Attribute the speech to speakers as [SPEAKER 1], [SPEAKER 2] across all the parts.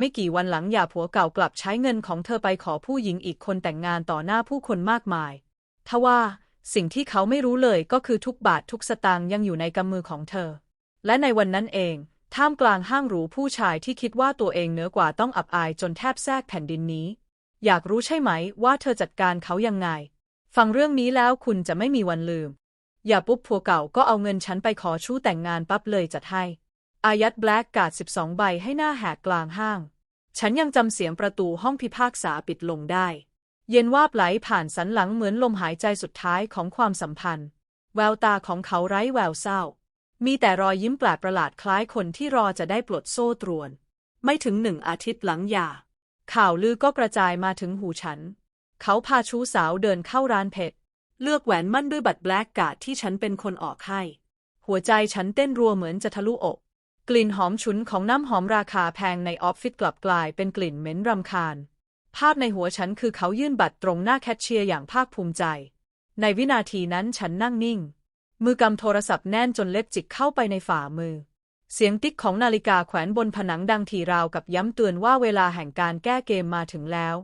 [SPEAKER 1] ไม่กี่วันหลังหย่าผัวเก่ากลับใช้เงินของเธอไปขอผู้หญิงอีกคนแต่งงานต่อหน้าผู้คนมากมาย ทว่าสิ่งที่เขาไม่รู้เลยก็คือทุกบาททุกสตางค์ยังอยู่ในกำมือของเธอ และในวันนั้นเอง ท่ามกลางห้างหรูผู้ชายที่คิดว่าตัวเองเหนือกว่าต้องอับอายจนแทบแทรกแผ่นดินนี้ อยากรู้ใช่ไหมว่าเธอจัดการเขายังไง ฟังเรื่องนี้แล้วคุณจะไม่มีวันลืม อย่าปุ๊บผัวเก่าก็เอาเงินฉันไปขอชู้แต่งงานปั๊บเลยจัดให้ อายัดแบล็กการ์ด12 ใบให้หน้าแหกกลางห้าง ฉันยังจำเสียงประตูห้องพิพากษาปิดลงได้ เย็นวาบไหลผ่านสันหลังเหมือนลมหายใจสุดท้ายของความสัมพันธ์ แววตาของเขาไร้แววเศร้า มีแต่รอยยิ้มแปลกประหลาดคล้ายคนที่รอจะได้ปลดโซ่ตรวน ไม่ถึงหนึ่งอาทิตย์หลังหย่า ข่าวลือก็กระจายมาถึงหูฉัน เขาพาชู้สาวเดินเข้าร้านเพชรเลือกแหวนมั่นด้วยบัตรแบล็กการ์ดที่ฉันเป็นคนออกให้ หัวใจฉันเต้นรัวเหมือนจะทะลุอก กลิ่นหอมฉุนของน้ำหอมราคาแพงในออฟฟิศกลับกลายเป็นกลิ่นเหม็นรำคาญ ภาพในหัวฉันคือเขายื่นบัตรตรงหน้าแคชเชียร์อย่างภาคภูมิใจ ในวินาทีนั้นฉันนั่งนิ่ง มือกำโทรศัพท์แน่นจนเล็บจิกเข้าไปในฝ่ามือ เสียงติ๊กของนาฬิกาแขวนบนผนังดังทีราวกับย้ำเตือนว่าเวลาแห่งการแก้เกมมาถึงแล้ว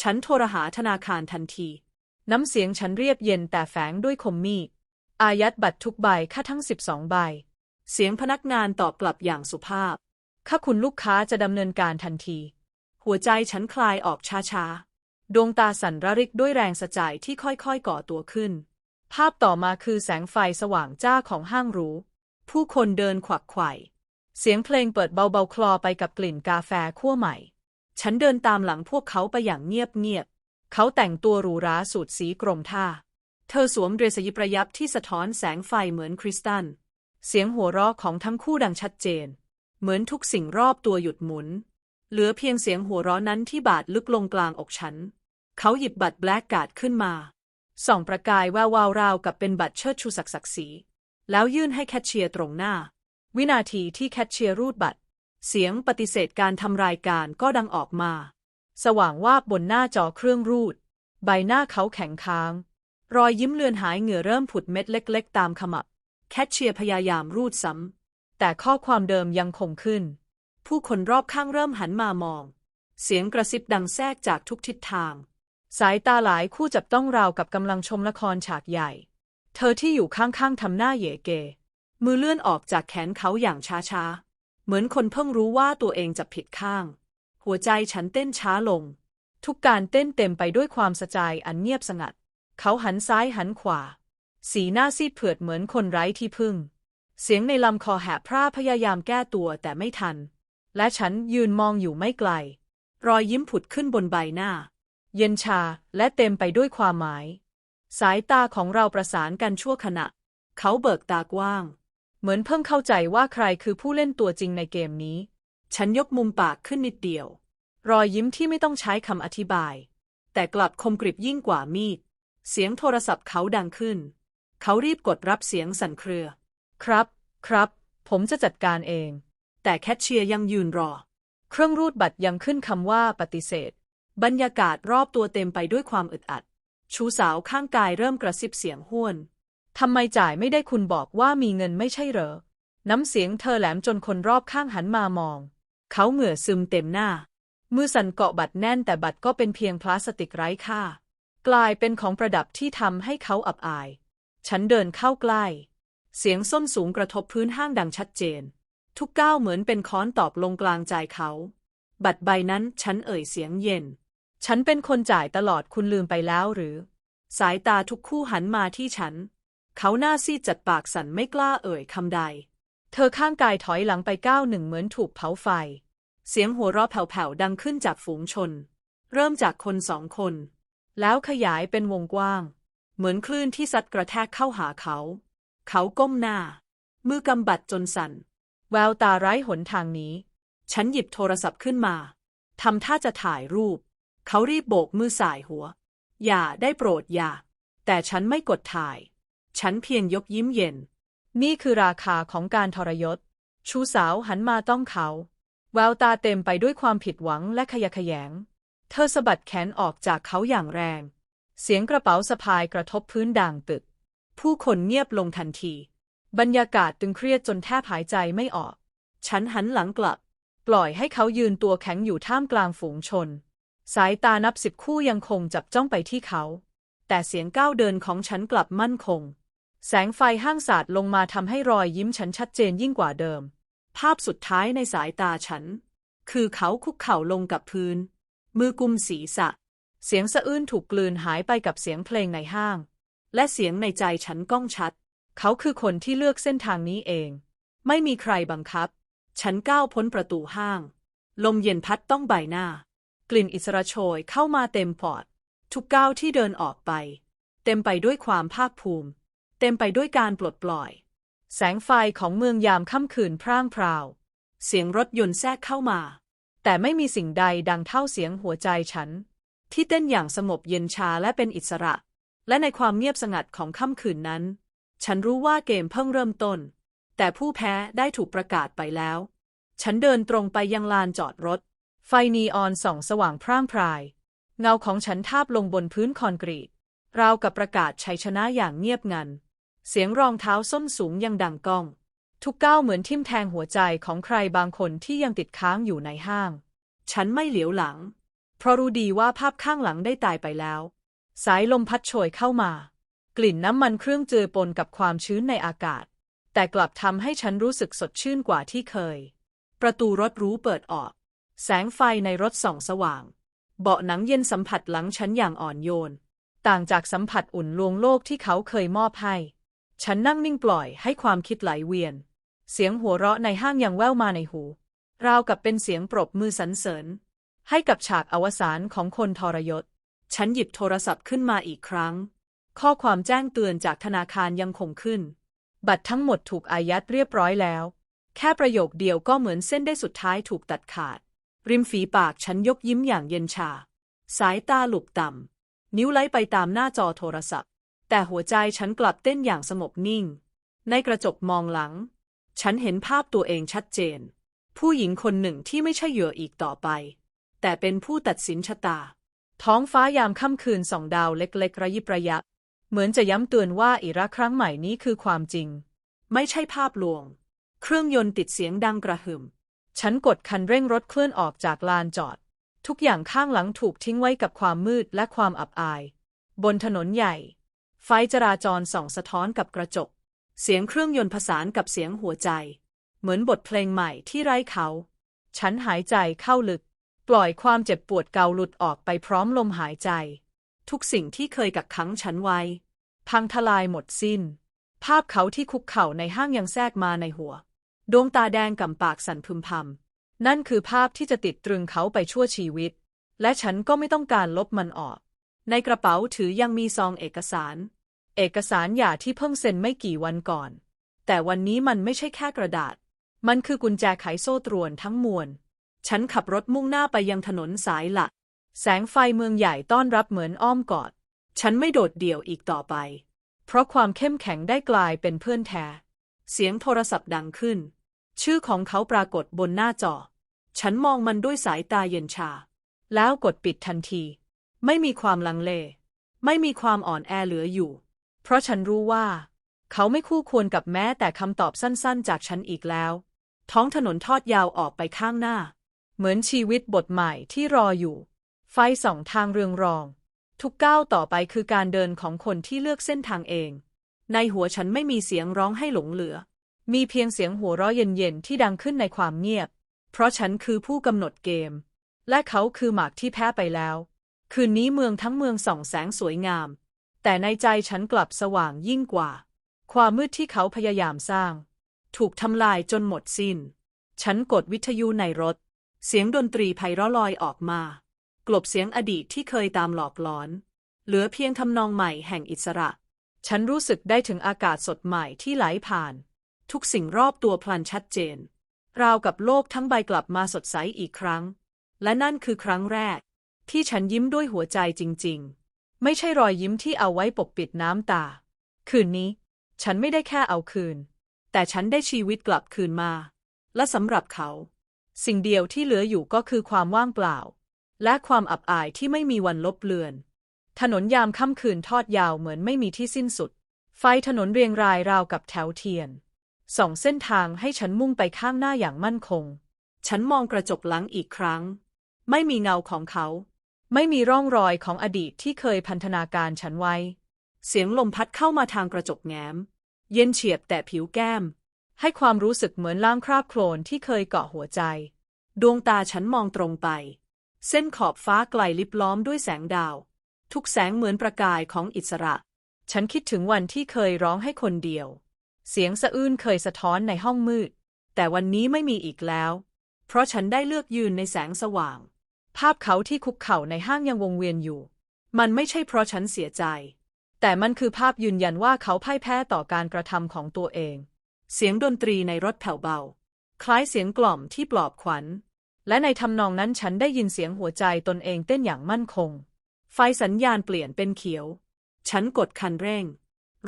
[SPEAKER 1] ฉันโทรหาธนาคารทันที น้ำเสียงฉันเรียบเย็นแต่แฝงด้วยคมมีดอายัดบัตรทุกใบค่าทั้งสิบสองใบ เสียงพนักงานตอบกลับอย่างสุภาพ ข้าคุณลูกค้าจะดำเนินการทันที หัวใจฉันคลายออกช้าๆ ดวงตาสั่นระริกด้วยแรงสะใจที่ค่อยๆก่อตัวขึ้น ภาพต่อมาคือแสงไฟสว่างจ้าของห้างหรู ผู้คนเดินขวักไขว่ เสียงเพลงเปิดเบาๆคลอไปกับกลิ่นกาแฟคั่วใหม่ ฉันเดินตามหลังพวกเขาไปอย่างเงียบๆ เขาแต่งตัวหรูหราสูทสีกรมท่า เธอสวมเดรสยิบระยับที่สะท้อนแสงไฟเหมือนคริสตัล เสียงหัวเราะของทั้งคู่ดังชัดเจน เหมือนทุกสิ่งรอบตัวหยุดหมุน เหลือเพียงเสียงหัวเราะนั้นที่บาดลึกลงกลางอกฉัน เขาหยิบบัตรแบล็กการ์ดขึ้นมาส่องประกายแวววาวราวกับเป็นบัตรเชิดชูศักดิ์ศักดิ์ศรีแล้วยื่นให้แคชเชียร์ตรงหน้า วินาทีที่แคชเชียร์รูดบัตร เสียงปฏิเสธการทำรายการก็ดังออกมา สว่างวาบบนหน้าจอเครื่องรูด ใบหน้าเขาแข็งค้าง รอยยิ้มเลือนหายเหงื่อเริ่มผุดเม็ดเล็ก ๆ ตามขมับ แคชเชียร์พยายามรูดซ้ำ แต่ข้อความเดิมยังคงขึ้น ผู้คนรอบข้างเริ่มหันมามอง เสียงกระซิบดังแทรกจากทุกทิศทาง สายตาหลายคู่จับต้องราวกับกำลังชมละครฉากใหญ่ เธอที่อยู่ข้างๆทำหน้าเยเก มือเลื่อนออกจากแขนเขาอย่างช้าๆ เหมือนคนเพิ่งรู้ว่าตัวเองจะผิดข้าง หัวใจฉันเต้นช้าลง ทุกการเต้นเต็มไปด้วยความสะใจอันเงียบสงัด เขาหันซ้ายหันขวา สีหน้าซีดเผือดเหมือนคนไร้ที่พึ่ง เสียงในลำคอแหบพร่าพยายามแก้ตัวแต่ไม่ทัน และฉันยืนมองอยู่ไม่ไกล รอยยิ้มผุดขึ้นบนใบหน้า เย็นชาและเต็มไปด้วยความหมาย สายตาของเราประสานกันชั่วขณะ เขาเบิกตากว้าง เหมือนเพิ่งเข้าใจว่าใครคือผู้เล่นตัวจริงในเกมนี้ ฉันยกมุมปากขึ้นนิดเดียว รอยยิ้มที่ไม่ต้องใช้คำอธิบาย แต่กลับคมกริบยิ่งกว่ามีด เสียงโทรศัพท์เขาดังขึ้น เขารีบกดรับเสียงสั่นเครือ ครับ ครับ ผมจะจัดการเอง แต่แคชเชียร์ยังยืนรอ เครื่องรูดบัตรยังขึ้นคำว่าปฏิเสธ บรรยากาศรอบตัวเต็มไปด้วยความอึดอัด ชูสาวข้างกายเริ่มกระซิบเสียงห้วนทำไมจ่ายไม่ได้คุณบอกว่ามีเงินไม่ใช่เหรอ น้ำเสียงเธอแหลมจนคนรอบข้างหันมามอง เขาเหงื่อซึมเต็มหน้า มือสั่นเกาะบัตรแน่นแต่บัตรก็เป็นเพียงพลาสติกไร้ค่า กลายเป็นของประดับที่ทำให้เขาอับอาย ฉันเดินเข้าใกล้ เสียงส้นสูงกระทบพื้นห้างดังชัดเจน ทุกก้าวเหมือนเป็นค้อนตอบลงกลางใจเขา บัตรใบนั้นฉันเอ่ยเสียงเย็น ฉันเป็นคนจ่ายตลอดคุณลืมไปแล้วหรือ สายตาทุกคู่หันมาที่ฉัน เขาหน้าซีดจัดปากสั่นไม่กล้าเอ่ยคำใด เธอข้างกายถอยหลังไปก้าวหนึ่งเหมือนถูกเผาไฟ เสียงหัวเราะแผ่วๆดังขึ้นจากฝูงชน เริ่มจากคนสองคน แล้วขยายเป็นวงกว้าง เหมือนคลื่นที่ซัดกระแทกเข้าหาเขา เขาก้มหน้า มือกำบัดจนสั่น แววตาไร้หนทางนี้ ฉันหยิบโทรศัพท์ขึ้นมาทำท่าจะถ่ายรูป เขารีบโบกมือสายหัว อย่าได้โปรดอย่า แต่ฉันไม่กดถ่าย ฉันเพียงยกยิ้มเย็น นี่คือราคาของการทรยศ ชูสาวหันมาต้องเขา แววตาเต็มไปด้วยความผิดหวังและขยะแขยง เธอสะบัดแขนออกจากเขาอย่างแรง เสียงกระเป๋าสะพายกระทบพื้นด่างตึก ผู้คนเงียบลงทันที บรรยากาศตึงเครียดจนแทบหายใจไม่ออก ฉันหันหลังกลับ ปล่อยให้เขายืนตัวแข็งอยู่ท่ามกลางฝูงชน สายตานับสิบคู่ยังคงจับจ้องไปที่เขา แต่เสียงก้าวเดินของฉันกลับมั่นคง แสงไฟห้างศาสาดลงมาทำให้รอยยิ้มฉันชัดเจนยิ่งกว่าเดิม ภาพสุดท้ายในสายตาฉัน คือเขาคุกเข่าลงกับพื้น มือกุมศีรษะ เสียงสะอื้นถูกกลืนหายไปกับเสียงเพลงในห้าง และเสียงในใจฉันก้องชัด เขาคือคนที่เลือกเส้นทางนี้เอง ไม่มีใครบังคับ ฉันก้าวพ้นประตูห้าง ลมเย็นพัดต้องใบหน้า กลิ่นอิสระโชยเข้ามาเต็มปอด ทุกก้าวที่เดินออกไป เต็มไปด้วยความภาคภูมิ เต็มไปด้วยการปลดปล่อย แสงไฟของเมืองยามค่ำคืนพร่างพราว เสียงรถยนต์แทรกเข้ามา แต่ไม่มีสิ่งใดดังเท่าเสียงหัวใจฉัน ที่เต้นอย่างสงบเย็นชาและเป็นอิสระ และในความเงียบสงัดของค่ำคืนนั้น ฉันรู้ว่าเกมเพิ่งเริ่มต้น แต่ผู้แพ้ได้ถูกประกาศไปแล้ว ฉันเดินตรงไปยังลานจอดรถ ไฟนีออนส่องสว่างพร่างพราย เงาของฉันทาบลงบนพื้นคอนกรีต ราวกับประกาศชัยชนะอย่างเงียบงัน เสียงรองเท้าส้นสูงยังดังก้อง ทุกก้าวเหมือนทิ่มแทงหัวใจของใครบางคนที่ยังติดค้างอยู่ในห้าง ฉันไม่เหลียวหลัง เพราะรู้ดีว่าภาพข้างหลังได้ตายไปแล้ว สายลมพัดโชยเข้ามา กลิ่นน้ำมันเครื่องเจือปนกับความชื้นในอากาศ แต่กลับทำให้ฉันรู้สึกสดชื่นกว่าที่เคย ประตูรถรู้เปิดออก แสงไฟในรถส่องสว่าง เบาะหนังเย็นสัมผัสหลังฉันอย่างอ่อนโยน ต่างจากสัมผัสอุ่นลวงโลกที่เขาเคยมอบให้ ฉันนั่งนิ่งปล่อยให้ความคิดไหลเวียน เสียงหัวเราะในห้างยังแว่วมาในหูราวกับเป็นเสียงปรบมือสรรเสริญ ให้กับฉากอวสานของคนทรยศ ฉันหยิบโทรศัพท์ขึ้นมาอีกครั้ง ข้อความแจ้งเตือนจากธนาคารยังคงขึ้น บัตรทั้งหมดถูกอายัดเรียบร้อยแล้ว แค่ประโยคเดียวก็เหมือนเส้นได้สุดท้ายถูกตัดขาด ริมฝีปากฉันยกยิ้มอย่างเย็นชา สายตาหลุบต่ำ นิ้วไล่ไปตามหน้าจอโทรศัพท์ แต่หัวใจฉันกลับเต้นอย่างสงบนิ่ง ในกระจกมองหลัง ฉันเห็นภาพตัวเองชัดเจน ผู้หญิงคนหนึ่งที่ไม่ใช่เหยื่ออีกต่อไป แต่เป็นผู้ตัดสินชะตา ท้องฟ้ายามค่ำคืนสองดาวเล็กๆ ระยิบระยับเหมือนจะย้ำเตือนว่าอีรักครั้งใหม่นี้คือความจริง ไม่ใช่ภาพลวง เครื่องยนต์ติดเสียงดังกระหึ่ม ฉันกดคันเร่งรถเคลื่อนออกจากลานจอด ทุกอย่างข้างหลังถูกทิ้งไว้กับความมืดและความอับอาย บนถนนใหญ่ ไฟจราจรส่องสะท้อนกับกระจก เสียงเครื่องยนต์ผสานกับเสียงหัวใจ เหมือนบทเพลงใหม่ที่ไร้เขา ฉันหายใจเข้าลึก ล่อยความเจ็บปวดเกาหลุดออกไปพร้อมลมหายใจ ทุกสิ่งที่เคยกักขังฉันไว้ พังทลายหมดสิ้น ภาพเขาที่คุกเข่าในห้างยังแทรกมาในหัว ดวงตาแดงกำปากสั่นพึมพำนั่นคือภาพที่จะติดตรึงเขาไปชั่วชีวิต และฉันก็ไม่ต้องการลบมันออก ในกระเป๋าถือยังมีซองเอกสาร เอกสารหย่าที่เพิ่งเซ็นไม่กี่วันก่อน แต่วันนี้มันไม่ใช่แค่กระดาษ มันคือกุญแจไขโซ่ตรวนทั้งมวล ฉันขับรถมุ่งหน้าไปยังถนนสายหลัก แสงไฟเมืองใหญ่ต้อนรับเหมือนอ้อมกอด ฉันไม่โดดเดี่ยวอีกต่อไป เพราะความเข้มแข็งได้กลายเป็นเพื่อนแท้ เสียงโทรศัพท์ดังขึ้น ชื่อของเขาปรากฏบนหน้าจอ ฉันมองมันด้วยสายตาเย็นชา แล้วกดปิดทันที ไม่มีความลังเล ไม่มีความอ่อนแอเหลืออยู่ เพราะฉันรู้ว่า เขาไม่คู่ควรกับแม้แต่คำตอบสั้นๆ จากฉันอีกแล้ว ท้องถนนทอดยาวออกไปข้างหน้า เหมือนชีวิตบทใหม่ที่รออยู่ ไฟสองทางเรืองรอง ทุกก้าวต่อไปคือการเดินของคนที่เลือกเส้นทางเอง ในหัวฉันไม่มีเสียงร้องให้หลงเหลือ มีเพียงเสียงหัวเราะเย็นๆที่ดังขึ้นในความเงียบ เพราะฉันคือผู้กำหนดเกม และเขาคือหมากที่แพ้ไปแล้ว คืนนี้เมืองทั้งเมืองส่องแสงสวยงาม แต่ในใจฉันกลับสว่างยิ่งกว่า ความมืดที่เขาพยายามสร้าง ถูกทำลายจนหมดสิ้น ฉันกดวิทยุในรถ เสียงดนตรีไพเราะลอยออกมา กลบเสียงอดีตที่เคยตามหลอกหลอน เหลือเพียงทำนองใหม่แห่งอิสระ ฉันรู้สึกได้ถึงอากาศสดใหม่ที่ไหลผ่าน ทุกสิ่งรอบตัวพลันชัดเจน ราวกับโลกทั้งใบกลับมาสดใสอีกครั้ง และนั่นคือครั้งแรก ที่ฉันยิ้มด้วยหัวใจจริง ๆ ไม่ใช่รอยยิ้มที่เอาไว้ปกปิดน้ำตา คืนนี้ ฉันไม่ได้แค่เอาคืน แต่ฉันได้ชีวิตกลับคืนมา และสำหรับเขา สิ่งเดียวที่เหลืออยู่ก็คือความว่างเปล่า และความอับอายที่ไม่มีวันลบเลือน ถนนยามค่ำคืนทอดยาวเหมือนไม่มีที่สิ้นสุด ไฟถนนเรียงรายราวกับแถวเทียนสองเส้นทางให้ฉันมุ่งไปข้างหน้าอย่างมั่นคง
[SPEAKER 2] ฉันมองกระจกหลังอีกครั้ง ไม่มีเงาของเขา
[SPEAKER 1] ไม่มีร่องรอยของอดีตที่เคยพันธนาการฉันไว้
[SPEAKER 2] เสียงลมพัดเข้ามาทางกระจกแง้ม เย็นเฉียบแต่ผิวแก้ม
[SPEAKER 1] ให้ความรู้สึกเหมือนล้างคราบโคลนที่เคยเกาะหัวใจ
[SPEAKER 2] ดวงตาฉันมองตรงไป เส้นขอบฟ้าไกลลิบล้อมด้วยแสงดาว ทุกแสงเหมือนประกายของอิสระ
[SPEAKER 1] ฉันคิดถึงวันที่เคยร้องให้คนเดียว เสียงสะอื้นเคยสะท้อนในห้องมืด แต่วันนี้ไม่มีอีกแล้ว
[SPEAKER 2] เพราะฉันได้เลือกยืนในแสงสว่าง
[SPEAKER 1] ภาพเขาที่คุกเข่าในห้างยังวงเวียนอยู่
[SPEAKER 2] มันไม่ใช่เพราะฉันเสียใจ
[SPEAKER 1] แต่มันคือภาพยืนยันว่าเขาพ่ายแพ้ต่อการกระทำของตัวเอง
[SPEAKER 2] เสียงดนตรีในรถแผ่วเบา คล้ายเสียงกล่อมที่ปลอบขวัญ
[SPEAKER 1] และในทำนองนั้นฉันได้ยินเสียงหัวใจตนเองเต้นอย่างมั่นคง
[SPEAKER 2] ไฟสัญญาณเปลี่ยนเป็นเขียว ฉันกดคันเร่ง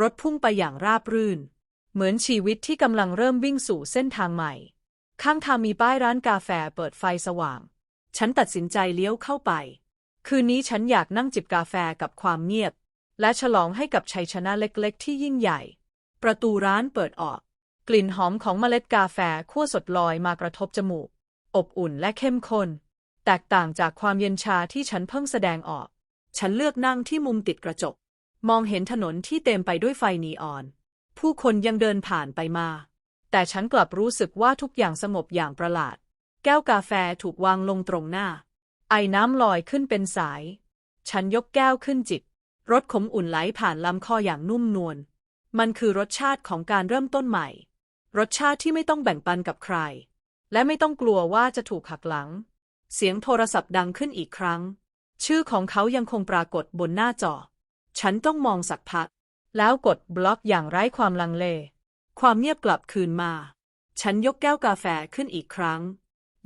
[SPEAKER 2] รถพุ่งไปอย่างราบรื่น
[SPEAKER 1] เหมือนชีวิตที่กำลังเริ่มวิ่งสู่เส้นทางใหม่ ข้างทางมีป้ายร้านกาแฟเปิดไฟสว่าง
[SPEAKER 2] ฉันตัดสินใจเลี้ยวเข้าไป
[SPEAKER 1] คืนนี้ฉันอยากนั่งจิบกาแฟกับความเงียบ และฉลองให้กับชัยชนะเล็กๆ ที่ยิ่งใหญ่
[SPEAKER 2] ประตูร้านเปิดออก
[SPEAKER 1] กลิ่นหอมของเมล็ดกาแฟคั่วสดลอยมากระทบจมูก อบอุ่นและเข้มข้น แตกต่างจากความเย็นชาที่ฉันเพิ่งแสดงออก
[SPEAKER 2] ฉันเลือกนั่งที่มุมติดกระจก มองเห็นถนนที่เต็มไปด้วยไฟนีออน ผู้คนยังเดินผ่านไปมา
[SPEAKER 1] แต่ฉันกลับรู้สึกว่าทุกอย่างสงบอย่างประหลาด แก้วกาแฟถูกวางลงตรงหน้า ไอ้น้ำลอยขึ้นเป็นสาย ฉันยกแก้วขึ้นจิบรสขมอุ่นไหลผ่านลำคออย่างนุ่มนวล มันคือรสชาติของการเริ่มต้นใหม่ รสชาติที่ไม่ต้องแบ่งปันกับใคร และไม่ต้องกลัวว่าจะถูกหักหลัง เสียงโทรศัพท์ดังขึ้นอีกครั้ง ชื่อของเขายังคงปรากฏบนหน้าจอ
[SPEAKER 2] ฉันต้องมองสักพัก
[SPEAKER 1] แล้วกดบล็อกอย่างไร้ความลังเล
[SPEAKER 2] ความเงียบกลับคืนมา ฉันยกแก้วกาแฟขึ้นอีกครั้ง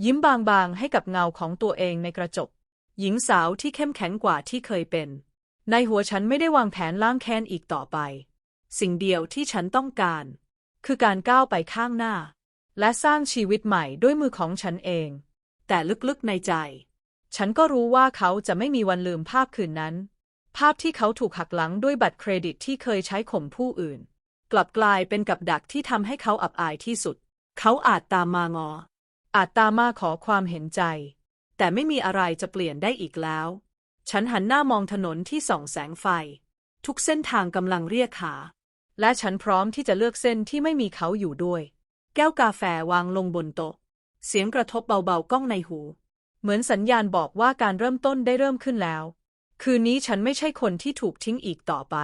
[SPEAKER 1] ยิ้มบางๆให้กับเงาของตัวเองในกระจก หญิงสาวที่เข้มแข็งกว่าที่เคยเป็น ในหัวฉันไม่ได้วางแผนล้างแค้นอีกต่อไป
[SPEAKER 2] สิ่งเดียวที่ฉันต้องการ
[SPEAKER 1] คือการก้าวไปข้างหน้า และสร้างชีวิตใหม่ด้วยมือของฉันเอง
[SPEAKER 2] แต่ลึกๆในใจ
[SPEAKER 1] ฉันก็รู้ว่าเขาจะไม่มีวันลืมภาพคืนนั้น ภาพที่เขาถูกหักหลังด้วยบัตรเครดิตที่เคยใช้ข่มผู้อื่น
[SPEAKER 2] กลับกลายเป็นกับดักที่ทำให้เขาอับอายที่สุด เขาอาจตามมางอ
[SPEAKER 1] อาจตามมาขอความเห็นใจ
[SPEAKER 2] แต่ไม่มีอะไรจะเปลี่ยนได้อีกแล้ว ฉันหันหน้ามองถนนที่ส่องแสงไฟ ทุกเส้นทางกำลังเรียกหา
[SPEAKER 1] และฉันพร้อมที่จะเลือกเส้นที่ไม่มีเขาอยู่ด้วย
[SPEAKER 2] แก้วกาแฟวางลงบนโต๊ะ เสียงกระทบเบาๆก้องในหู
[SPEAKER 1] เหมือนสัญญาณบอกว่าการเริ่มต้นได้เริ่มขึ้นแล้ว คืนนี้ฉันไม่ใช่คนที่ถูกทิ้งอีกต่อไป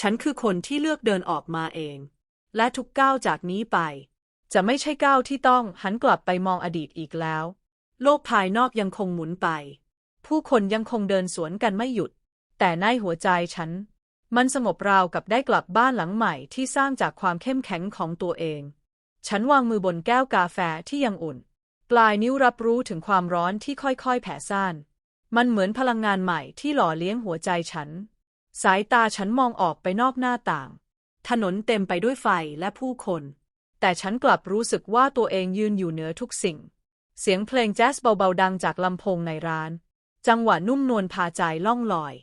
[SPEAKER 2] ฉันคือคนที่เลือกเดินออกมาเอง และทุกก้าวจากนี้ไป
[SPEAKER 1] จะไม่ใช่ก้าวที่ต้องหันกลับไปมองอดีตอีกแล้ว
[SPEAKER 2] โลกภายนอกยังคงหมุนไป
[SPEAKER 1] ผู้คนยังคงเดินสวนกันไม่หยุด แต่ในหัวใจฉัน มันสงบราวกับได้กลับบ้านหลังใหม่ที่สร้างจากความเข้มแข็งของตัวเอง ฉันวางมือบนแก้วกาแฟที่ยังอุ่น ปลายนิ้วรับรู้ถึงความร้อนที่ค่อยๆ แผ่ซ่าน มันเหมือนพลังงานใหม่ที่หล่อเลี้ยงหัวใจฉัน สายตาฉันมองออกไปนอกหน้าต่าง
[SPEAKER 2] ถนนเต็มไปด้วยไฟและผู้คน
[SPEAKER 1] แต่ฉันกลับรู้สึกว่าตัวเองยืนอยู่เหนือทุกสิ่ง เสียงเพลงแจ๊สเบาๆดังจากลำโพงในร้าน จังหวะนุ่มนวลพาใจล่องลอย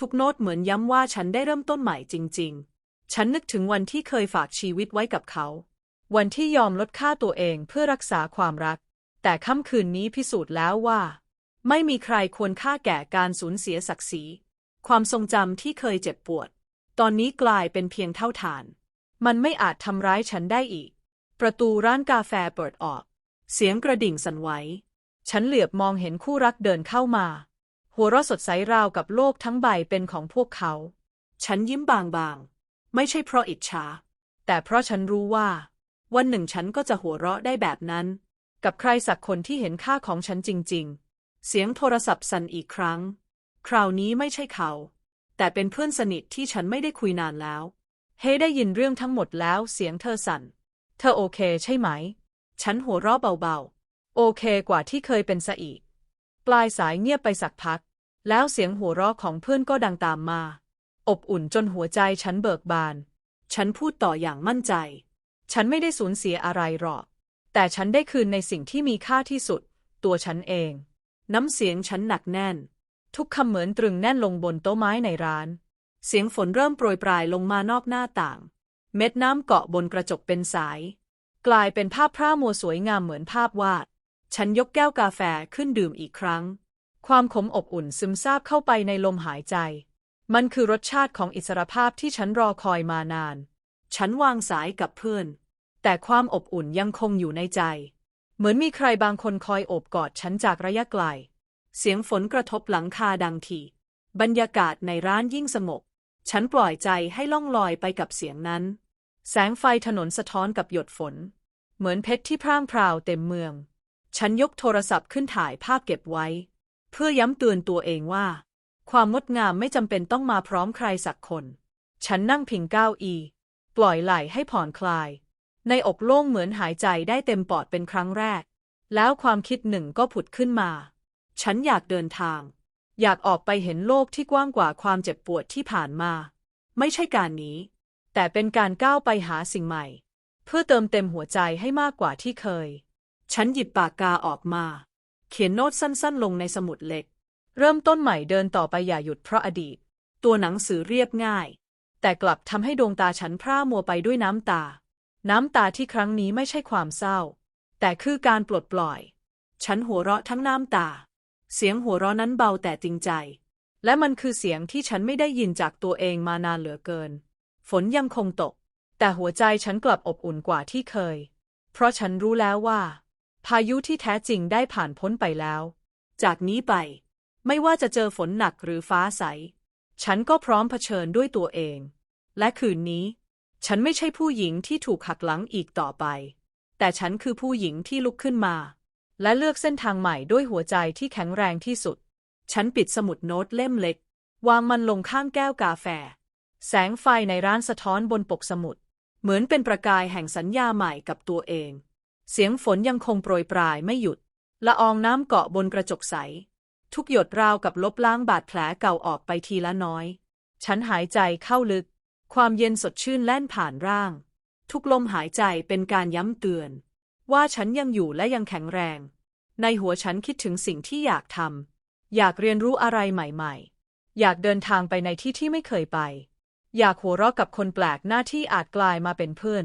[SPEAKER 2] ทุกโน้ตเหมือนย้ำว่าฉันได้เริ่มต้นใหม่จริง ๆ ฉันนึกถึงวันที่เคยฝากชีวิตไว้กับเขา
[SPEAKER 1] วันที่ยอมลดค่าตัวเองเพื่อรักษาความรัก แต่ค่ำคืนนี้พิสูจน์แล้วว่า
[SPEAKER 2] ไม่มีใครควรค่าแก่การสูญเสียศักดิ์ศรี ความทรงจำที่เคยเจ็บปวด ตอนนี้กลายเป็นเพียงเท่าฐาน
[SPEAKER 1] มันไม่อาจทำร้ายฉันได้อีก ประตูร้านกาแฟเปิดออก
[SPEAKER 2] เสียงกระดิ่งสั่นไหว
[SPEAKER 1] ฉันเหลือบมองเห็นคู่รักเดินเข้ามา หัวเราะสดใสราวกับโลกทั้งใบเป็นของพวกเขา
[SPEAKER 2] ฉันยิ้มบางๆ ไม่ใช่เพราะอิจฉา
[SPEAKER 1] แต่เพราะฉันรู้ว่า
[SPEAKER 2] วันหนึ่งฉันก็จะหัวเราะได้แบบนั้น
[SPEAKER 1] กับใครสักคนที่เห็นค่าของฉันจริง
[SPEAKER 2] เสียงโทรศัพท์สั่นอีกครั้ง คราวนี้ไม่ใช่เขา แต่เป็นเพื่อนสนิทที่ฉันไม่ได้คุยนานแล้ว
[SPEAKER 1] ๆเฮ้ได้ยินเรื่องทั้งหมดแล้วเสียงเธอสั่น เธอโอเคใช่ไหม
[SPEAKER 2] ฉันหัวเราะเบา
[SPEAKER 1] โอเคกว่าที่เคยเป็นซะอีกป ลายสายเงียบไปสักพัก แล้วเสียงหัวเราะของเพื่อนก็ดังตามมา อบอุ่นจนหัวใจฉันเบิกบาน
[SPEAKER 2] ฉันพูดต่ออย่างมั่นใจ
[SPEAKER 1] ฉันไม่ได้สูญเสียอะไรหรอก แต่ฉันได้คืนในสิ่งที่มีค่าที่สุด ตัวฉันเอง
[SPEAKER 2] น้ำเสียงฉันหนักแน่น
[SPEAKER 1] ทุกคำเหมือนตรึงแน่นลงบนโต๊ะไม้ในร้าน
[SPEAKER 2] เสียงฝนเริ่มโปรยปลายลงมานอกหน้าต่าง เม็ดน้ำเกาะบนกระจกเป็นสาย
[SPEAKER 1] กลายเป็นภาพพร่ามัวสวยงามเหมือนภาพวาด
[SPEAKER 2] ฉันยกแก้วกาแฟขึ้นดื่มอีกครั้ง
[SPEAKER 1] ความขมอบอุ่นซึมซาบเข้าไปในลมหายใจ มันคือรสชาติของอิสรภาพที่ฉันรอคอยมานาน
[SPEAKER 2] ฉันวางสายกับเพื่อน
[SPEAKER 1] แต่ความอบอุ่นยังคงอยู่ในใจ เหมือนมีใครบางคนคอยโอบกอดฉันจากระยะไกล
[SPEAKER 2] เสียงฝนกระทบหลังคาดังทีบรรยากาศในร้านยิ่งสงบฉันปล่อยใจให้ล่องลอยไปกับเสียงนั้น
[SPEAKER 1] แสงไฟถนนสะท้อนกับหยดฝน เหมือนเพชรที่พร่างพราวเต็มเมือง
[SPEAKER 2] ฉันยกโทรศัพท์ขึ้นถ่ายภาพเก็บไว้ เพื่อย้ำเตือนตัวเองว่า ความงดงามไม่จำเป็นต้องมาพร้อมใครสักคน
[SPEAKER 1] ฉันนั่งพิงเก้าอีปล่อยไหลให้ผ่อนคลาย ในอกโล่งเหมือนหายใจได้เต็มปอดเป็นครั้งแรก แล้วความคิดหนึ่งก็ผุดขึ้นมา
[SPEAKER 2] ฉันอยากเดินทาง
[SPEAKER 1] อยากออกไปเห็นโลกที่กว้างกว่าความเจ็บปวดที่ผ่านมา
[SPEAKER 2] ไม่ใช่การหนี้
[SPEAKER 1] แต่เป็นการก้าวไปหาสิ่งใหม่ เพื่อเติมเต็มหัวใจให้มากกว่าที่เคย
[SPEAKER 2] ฉันหยิบปากกาออกมา เขียนโน้ตสั้นๆ ลงในสมุดเล็ก
[SPEAKER 1] เริ่มต้นใหม่เดินต่อไปอย่าหยุดเพราะอดีต
[SPEAKER 2] ตัวหนังสือเรียบง่าย
[SPEAKER 1] แต่กลับทำให้ดวงตาฉันพร่ามัวไปด้วยน้ำตา น้ำตาที่ครั้งนี้ไม่ใช่ความเศร้า แต่คือการปลดปล่อย
[SPEAKER 2] ฉันหัวเราะทั้งน้ำตา เสียงหัวเราะนั้นเบาแต่จริงใจ
[SPEAKER 1] และมันคือเสียงที่ฉันไม่ได้ยินจากตัวเองมานานเหลือเกิน ฝนยังคงตก แต่หัวใจฉันกลับอบอุ่นกว่าที่เคย เพราะฉันรู้แล้วว่า พายุที่แท้จริงได้ผ่านพ้นไปแล้ว
[SPEAKER 2] จากนี้ไป ไม่ว่าจะเจอฝนหนักหรือฟ้าใส
[SPEAKER 1] ฉันก็พร้อมเผชิญด้วยตัวเอง และคืนนี้ ฉันไม่ใช่ผู้หญิงที่ถูกหักหลังอีกต่อไป แต่ฉันคือผู้หญิงที่ลุกขึ้นมา และเลือกเส้นทางใหม่ด้วยหัวใจที่แข็งแรงที่สุด
[SPEAKER 2] ฉันปิดสมุดโน้ตเล่มเล็ก
[SPEAKER 1] วางมันลงข้างแก้วกาแฟ แสงไฟในร้านสะท้อนบนปกสมุด
[SPEAKER 2] เหมือนเป็นประกายแห่งสัญญาใหม่กับตัวเอง
[SPEAKER 1] เสียงฝนยังคงโปรยปลายไม่หยุด ละอองน้ำเกาะบนกระจกใส ทุกหยดราวกับลบล้างบาดแผลเก่าออกไปทีละน้อย ฉันหายใจเข้าลึก ความเย็นสดชื่นแล่นผ่านร่าง
[SPEAKER 2] ทุกลมหายใจเป็นการย้ำเตือน
[SPEAKER 1] ว่าฉันยังอยู่และยังแข็งแรง ในหัวฉันคิดถึงสิ่งที่อยากทำอยากเรียนรู้อะไรใหม่ๆ อยากเดินทางไปในที่ที่ไม่เคยไป อยากหัวเราะกับคนแปลกหน้าที่อาจกลายมาเป็นเพื่อน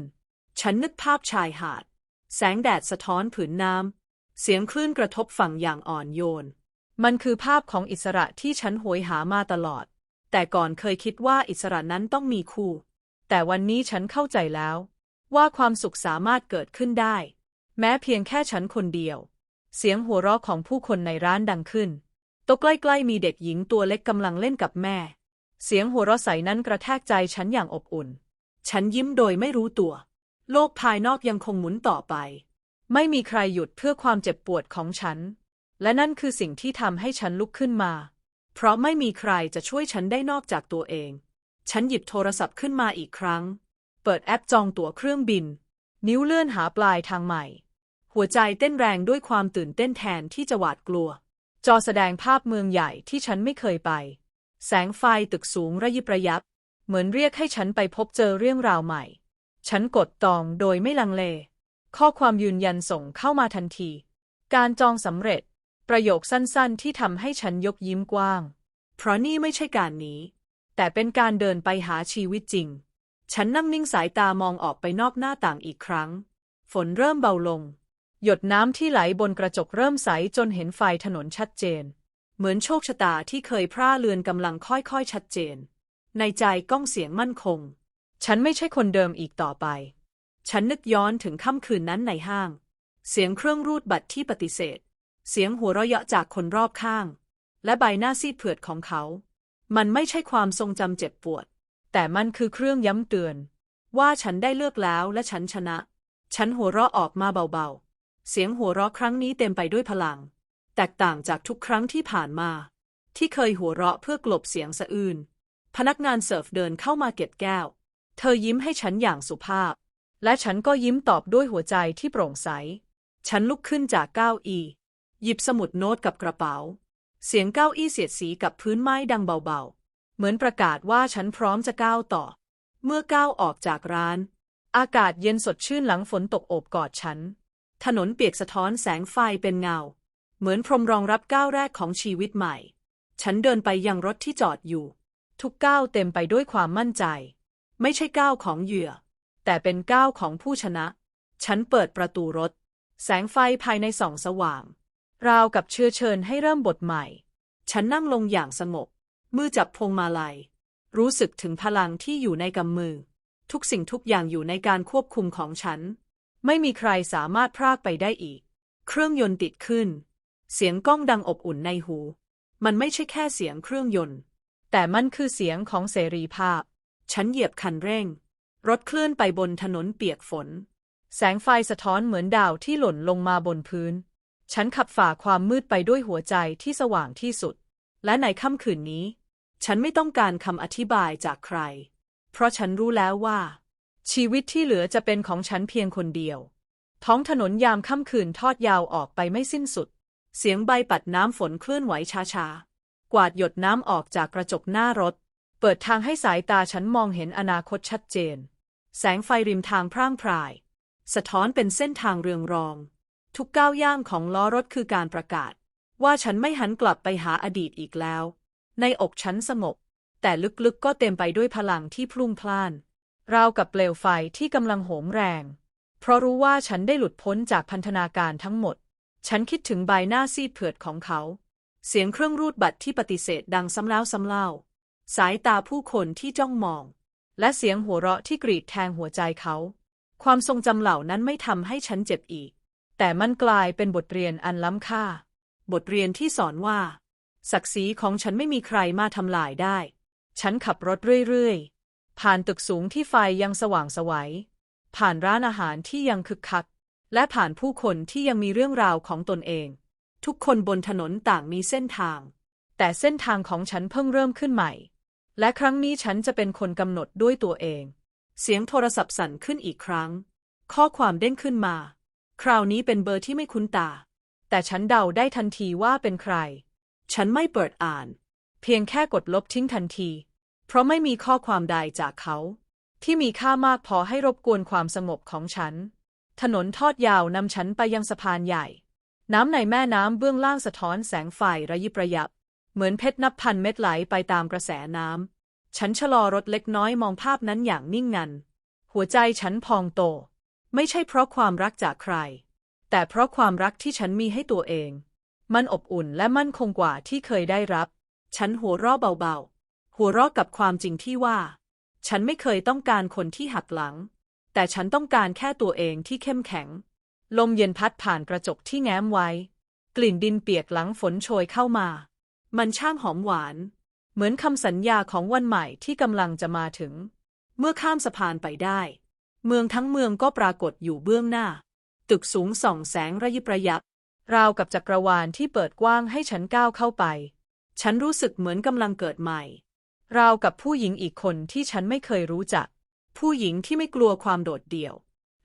[SPEAKER 2] ฉันนึกภาพชายหาด แสงแดดสะท้อนผืนน้ำ เสียงคลื่นกระทบฝั่งอย่างอ่อนโยน
[SPEAKER 1] มันคือภาพของอิสระที่ฉันโหยหามาตลอด แต่ก่อนเคยคิดว่าอิสระนั้นต้องมีคู่ แต่วันนี้ฉันเข้าใจแล้ว ว่าความสุขสามารถเกิดขึ้นได้ แม้เพียงแค่ฉันคนเดียว เสียงหัวเราะของผู้คนในร้านดังขึ้นโต๊ะใกล้ๆมีเด็กหญิงตัวเล็กกำลังเล่นกับแม่ เสียงหัวเราะใสนั้นกระแทกใจฉันอย่างอบอุ่น
[SPEAKER 2] ฉันยิ้มโดยไม่รู้ตัว โลกภายนอกยังคงหมุนต่อไป
[SPEAKER 1] ไม่มีใครหยุดเพื่อความเจ็บปวดของฉัน และนั่นคือสิ่งที่ทำให้ฉันลุกขึ้นมา
[SPEAKER 2] เพราะไม่มีใครจะช่วยฉันได้นอกจากตัวเอง ฉันหยิบโทรศัพท์ขึ้นมาอีกครั้ง เปิดแอปจองตั๋วเครื่องบิน
[SPEAKER 1] นิ้วเลื่อนหาปลายทางใหม่
[SPEAKER 2] หัวใจเต้นแรงด้วยความตื่นเต้นแทนที่จะหวาดกลัว
[SPEAKER 1] จอแสดงภาพเมืองใหญ่ที่ฉันไม่เคยไป แสงไฟตึกสูงระยิบระยับ เหมือนเรียกให้ฉันไปพบเจอเรื่องราวใหม่ ฉันกดตองโดยไม่ลังเล ข้อความยืนยันส่งเข้ามาทันที การจองสำเร็จ ประโยคสั้นๆ ที่ทำให้ฉันยกยิ้มกว้าง
[SPEAKER 2] เพราะนี่ไม่ใช่การหนี้
[SPEAKER 1] แต่เป็นการเดินไปหาชีวิตจริง
[SPEAKER 2] ฉันนั่งนิ่งสายตามองออกไปนอกหน้าต่างอีกครั้ง ฝนเริ่มเบาลง
[SPEAKER 1] หยดน้ำที่ไหลบนกระจกเริ่มใสจนเห็นไฟถนนชัดเจน
[SPEAKER 2] เหมือนโชคชะตาที่เคยพร่าเลือนกำลังค่อยๆชัดเจน ในใจก้องเสียงมั่นคง
[SPEAKER 1] ฉันไม่ใช่คนเดิมอีกต่อไป
[SPEAKER 2] ฉันนึกย้อนถึงค่ำคืนนั้นในห้าง เสียงเครื่องรูดบัตรที่ปฏิเสธ เสียงหัวเราะเยาะจากคนรอบข้าง และใบหน้าซีดเผือดของเขา มันไม่ใช่ความทรงจำเจ็บปวด
[SPEAKER 1] แต่มันคือเครื่องย้ำเตือน
[SPEAKER 2] ว่าฉันได้เลือกแล้วและฉันชนะ ฉันหัวเราะออกมาเบาๆ เสียงหัวเราะครั้งนี้เต็มไปด้วยพลัง แตกต่างจากทุกครั้งที่ผ่านมา ที่เคยหัวเราะเพื่อกลบเสียงสะอื้นพนักงานเสิร์ฟเดินเข้ามาเก็บแก้ว เธอยิ้มให้ฉันอย่างสุภาพ
[SPEAKER 1] และฉันก็ยิ้มตอบด้วยหัวใจที่โปร่งใส
[SPEAKER 2] ฉันลุกขึ้นจากเก้าอี้หยิบสมุดโน้ตกับกระเป๋า เสียงเก้าอี้เสียดสีกับพื้นไม้ดังเบาๆ
[SPEAKER 1] เหมือนประกาศว่าฉันพร้อมจะก้าวต่อ
[SPEAKER 2] เมื่อก้าวออกจากร้าน
[SPEAKER 1] อากาศเย็นสดชื่นหลังฝนตกโอบกอดฉัน
[SPEAKER 2] ถนนเปียกสะท้อนแสงไฟเป็นเงา เหมือนพรมรองรับก้าวแรกของชีวิตใหม่ ฉันเดินไปยังรถที่จอดอยู่
[SPEAKER 1] ทุกก้าวเต็มไปด้วยความมั่นใจ
[SPEAKER 2] ไม่ใช่ก้าวของเหยื่อ
[SPEAKER 1] แต่เป็นก้าวของผู้ชนะ
[SPEAKER 2] ฉันเปิดประตูรถ แสงไฟภายในส่องสว่าง ราวกับเชื้อเชิญให้เริ่มบทใหม่ ฉันนั่งลงอย่างสงบ มือจับพวงมาลัย รู้สึกถึงพลังที่อยู่ในกำมือ ทุกสิ่งทุกอย่างอยู่ในการควบคุมของฉัน ไม่มีใครสามารถพรากไปได้อีก เครื่องยนต์ติดขึ้น เสียงก้องดังอบอุ่นในหู มันไม่ใช่แค่เสียงเครื่องยนต์
[SPEAKER 1] แต่มันคือเสียงของเสรีภาพ
[SPEAKER 2] ฉันเหยียบคันเร่ง รถเคลื่อนไปบนถนนเปียกฝน
[SPEAKER 1] แสงไฟสะท้อนเหมือนดาวที่หล่นลงมาบนพื้น ฉันขับฝ่าความมืดไปด้วยหัวใจที่สว่างที่สุด
[SPEAKER 2] และในค่ำคืนนี้ ฉันไม่ต้องการคำอธิบายจากใคร เพราะฉันรู้แล้วว่า
[SPEAKER 1] ชีวิตที่เหลือจะเป็นของฉันเพียงคนเดียว ท้องถนนยามค่ำคืนทอดยาวออกไปไม่สิ้นสุด
[SPEAKER 2] เสียงใบปัดน้ำฝนเคลื่อนไหวช้าๆ กวาดหยดน้ำออกจากกระจกหน้ารถ
[SPEAKER 1] เปิดทางให้สายตาฉันมองเห็นอนาคตชัดเจน
[SPEAKER 2] แสงไฟริมทางพร่างพราย สะท้อนเป็นเส้นทางเรืองรอง ทุกก้าวย่างของล้อรถคือการประกาศ ว่าฉันไม่หันกลับไปหาอดีตอีกแล้ว ในอกฉันสงบ แต่ลึกๆก็เต็มไปด้วยพลังที่พลุ่งพล่าน
[SPEAKER 1] ราวกับเปลวไฟที่กำลังโหมแรง เพราะรู้ว่าฉันได้หลุดพ้นจากพันธนาการทั้งหมด ฉันคิดถึงใบหน้าซีดเผือดของเขา
[SPEAKER 2] เสียงเครื่องรูดบัตรที่ปฏิเสธดังซ้ำแล้วซ้ำเล่า สายตาผู้คนที่จ้องมอง
[SPEAKER 1] และเสียงหัวเราะที่กรีดแทงหัวใจเขา
[SPEAKER 2] ความทรงจำเหล่านั้นไม่ทำให้ฉันเจ็บอีก
[SPEAKER 1] แต่มันกลายเป็นบทเรียนอันล้ำค่า
[SPEAKER 2] บทเรียนที่สอนว่า ศักดิ์ศรีของฉันไม่มีใครมาทำลายได้
[SPEAKER 1] ฉันขับรถเรื่อยๆ ผ่านตึกสูงที่ไฟยังสว่างสวัย ผ่านร้านอาหารที่ยังคึกคัก และผ่านผู้คนที่ยังมีเรื่องราวของตนเอง
[SPEAKER 2] ทุกคนบนถนนต่างมีเส้นทาง
[SPEAKER 1] แต่เส้นทางของฉันเพิ่งเริ่มขึ้นใหม่ และครั้งนี้ฉันจะเป็นคนกำหนดด้วยตัวเอง
[SPEAKER 2] เสียงโทรศัพท์สั่นขึ้นอีกครั้ง ข้อความเด้งขึ้นมา คราวนี้เป็นเบอร์ที่ไม่คุ้นตา
[SPEAKER 1] แต่ฉันเดาได้ทันทีว่าเป็นใคร
[SPEAKER 2] ฉันไม่เปิดอ่าน
[SPEAKER 1] เพียงแค่กดลบทิ้งทันที เพราะไม่มีข้อความใดจากเขา ที่มีค่ามากพอให้รบกวนความสงบของฉัน ถนนทอดยาวนำฉันไปยังสะพานใหญ่ น้ำในแม่น้ำเบื้องล่างสะท้อนแสงไฟระยิบระยับ เหมือนเพชรนับพันเม็ดไหลไปตามกระแสน้ำ ฉันชะลอรถเล็กน้อยมองภาพนั้นอย่างนิ่งงัน หัวใจฉันพองโต ไม่ใช่เพราะความรักจากใคร แต่เพราะความรักที่ฉันมีให้ตัวเอง มันอบอุ่นและมั่นคงกว่าที่เคยได้รับ
[SPEAKER 2] ฉันหัวเราะเบาๆ หัวเราะกับความจริงที่ว่า ฉันไม่เคยต้องการคนที่หักหลัง แต่ฉันต้องการแค่ตัวเองที่เข้มแข็ง
[SPEAKER 1] ลมเย็นพัดผ่านกระจกที่แง้มไว้ กลิ่นดินเปียกหลังฝนโชยเข้ามา
[SPEAKER 2] มันช่างหอมหวาน
[SPEAKER 1] เหมือนคำสัญญาของวันใหม่ที่กำลังจะมาถึง
[SPEAKER 2] เมื่อข้ามสะพานไปได้ เมืองทั้งเมืองก็ปรากฏอยู่เบื้องหน้า ตึกสูงส่องแสงระยิบระยับ
[SPEAKER 1] ราวกับจักรวาลที่เปิดกว้างให้ฉันก้าวเข้าไป
[SPEAKER 2] ฉันรู้สึกเหมือนกำลังเกิดใหม่
[SPEAKER 1] ราวกับผู้หญิงอีกคนที่ฉันไม่เคยรู้จัก
[SPEAKER 2] ผู้หญิงที่ไม่กลัวความโดดเดี่ยว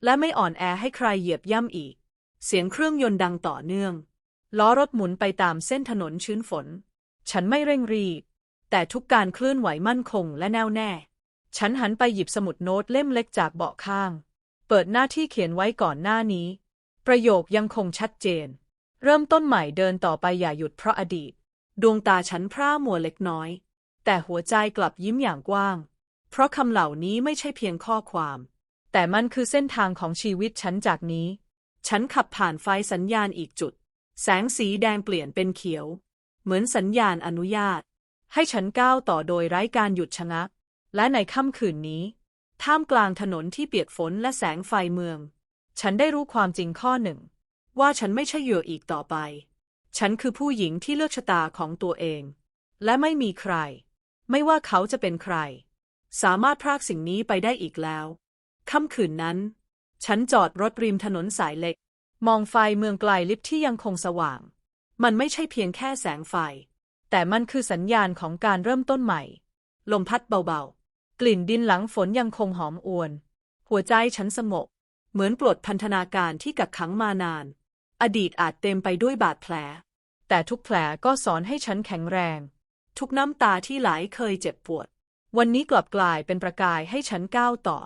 [SPEAKER 2] และไม่อ่อนแอให้ใครเหยียบย่ำอีก เสียงเครื่องยนต์ดังต่อเนื่อง
[SPEAKER 1] ล้อรถหมุนไปตามเส้นถนนชื้นฝน ฉันไม่เร่งรีบ
[SPEAKER 2] แต่ทุกการเคลื่อนไหวมั่นคงและแน่วแน่
[SPEAKER 1] ฉันหันไปหยิบสมุดโน้ตเล่มเล็กจากเบาะข้าง เปิดหน้าที่เขียนไว้ก่อนหน้านี้ ประโยคยังคงชัดเจน เริ่มต้นใหม่เดินต่อไปอย่าหยุดเพราะอดีต
[SPEAKER 2] ดวงตาฉันพร่ามัวเล็กน้อย แต่หัวใจกลับยิ้มอย่างกว้าง เพราะคำเหล่านี้ไม่ใช่เพียงข้อความ
[SPEAKER 1] แต่มันคือเส้นทางของชีวิตฉันจากนี้
[SPEAKER 2] ฉันขับผ่านไฟสัญญาณอีกจุด แสงสีแดงเปลี่ยนเป็นเขียว เหมือนสัญญาณอนุญาต
[SPEAKER 1] ให้ฉันก้าวต่อโดยไร้การหยุดชะงัก และในค่ำคืนนี้ ท่ามกลางถนนที่เปียกฝนและแสงไฟเมือง ฉันได้รู้ความจริงข้อหนึ่ง
[SPEAKER 2] ว่าฉันไม่ใช่เหยื่ออีกต่อไป ฉันคือผู้หญิงที่เลือกชะตาของตัวเอง และไม่มีใคร ไม่ว่าเขาจะเป็นใคร สามารถพรากสิ่งนี้ไปได้อีกแล้ว ค่ำคืนนั้น ฉันจอดรถริมถนนสายเล็ก
[SPEAKER 1] มองไฟเมืองไกลลิบที่ยังคงสว่าง
[SPEAKER 2] มันไม่ใช่เพียงแค่แสงไฟ
[SPEAKER 1] แต่มันคือสัญญาณของการเริ่มต้นใหม่
[SPEAKER 2] ลมพัดเบาๆ
[SPEAKER 1] กลิ่นดินหลังฝนยังคงหอมอวน หัวใจฉันสงบ
[SPEAKER 2] เหมือนปลดพันธนาการที่กักขังมานาน อดีตอาจเต็มไปด้วยบาดแผล
[SPEAKER 1] แต่ทุกแผลก็สอนให้ฉันแข็งแรง
[SPEAKER 2] ทุกน้ำตาที่ไหลเคยเจ็บปวด
[SPEAKER 1] วันนี้กลับกลายเป็นประกายให้ฉันก้าวต่อ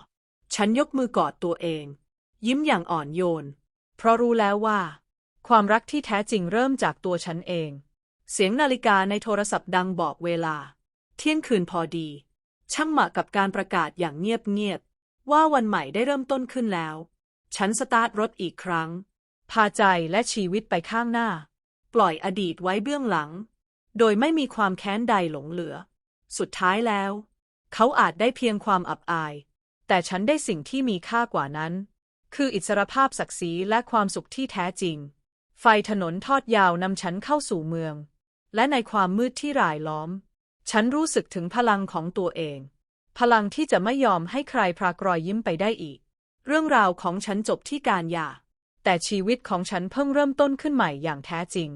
[SPEAKER 2] ฉันยกมือกอดตัวเอง ยิ้มอย่างอ่อนโยน
[SPEAKER 1] เพราะรู้แล้วว่า ความรักที่แท้จริงเริ่มจากตัวฉันเอง
[SPEAKER 2] เสียงนาฬิกาในโทรศัพท์ดังบอกเวลา เที่ยงคืนพอดี ช่างเหมาะกับการประกาศอย่างเงียบๆว่าวันใหม่ได้เริ่มต้นขึ้นแล้ว ฉันสตาร์ทรถอีกครั้ง
[SPEAKER 1] พาใจและชีวิตไปข้างหน้า
[SPEAKER 2] ปล่อยอดีตไว้เบื้องหลัง โดยไม่มีความแค้นใดหลงเหลือ สุดท้ายแล้ว
[SPEAKER 1] เขาอาจได้เพียงความอับอาย แต่ฉันได้สิ่งที่มีค่ากว่านั้น คืออิสรภาพศักดิ์ศรีและความสุขที่แท้จริง ไฟถนนทอดยาวนำฉันเข้าสู่เมือง และในความมืดที่รายล้อม ฉันรู้สึกถึงพลังของตัวเอง พลังที่จะไม่ยอมให้ใครพรากรอยยิ้มไปได้อีก
[SPEAKER 2] เรื่องราวของฉันจบที่การหย่า
[SPEAKER 1] แต่ชีวิตของฉันเพิ่งเริ่มต้นขึ้นใหม่อย่างแท้จริง